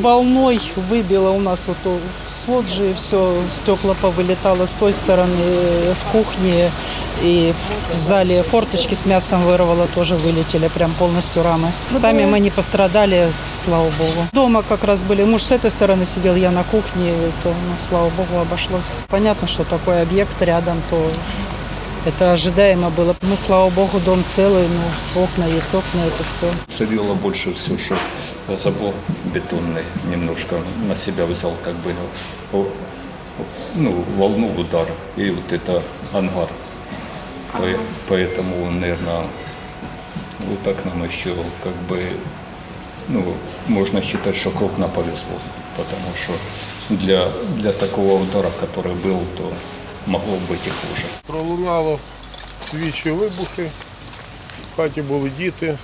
Волной выбило у нас вот лоджии все, стекла повылетало с той стороны, э, в кухне и в зале форточки с мясом вырвало, тоже вылетели прям полностью рамы. Сами мы не пострадали, слава богу. Дома как раз были, муж с этой стороны сидел, я на кухне, то, ну, слава богу, обошлось. Понятно, что такой объект рядом, то это ожидаемо было. Мы, слава богу, дом целый, ну, окна есть окна, это все. Царило больше всего, что забор бетонный немножко на себя взял как бы о, ну, волну удара. И вот это ангар. По- Поэтому, наверное, вот так нам еще как бы, ну, можно считать, что крупно повезло. Потому что для, для такого удара, который был, то могло быть и хуже. Пролунало двічі вибухи, в хаті були діти,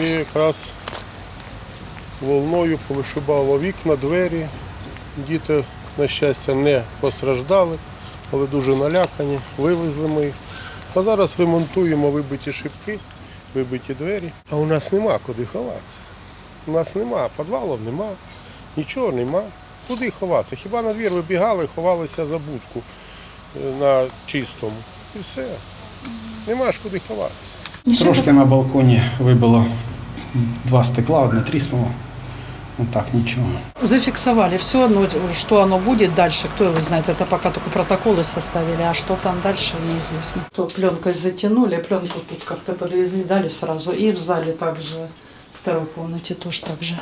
і якраз волною повишибало вікна, двері. Діти, на щастя, не постраждали, але дуже налякані, вивезли ми їх. А зараз ремонтуємо вибиті шибки, вибиті двері. А у нас нема куди ховатися. У нас нема, підвалів нема, нічого нема. Куди ховатися? Хіба на двір вибігали, ховалися за будку на чистому. І все. Нема ж куди ховатися. Трошки на балконі вибило два стекла, одне тріснуло. Ну так, нічого. Зафиксовали все, но что оно будет дальше, кто его знает. Это пока только протоколы составили, а что там дальше неизвестно. То пленкой затянули, пленку тут как-то подвезли, дали сразу. И в зале также, в второй комнате тоже так же.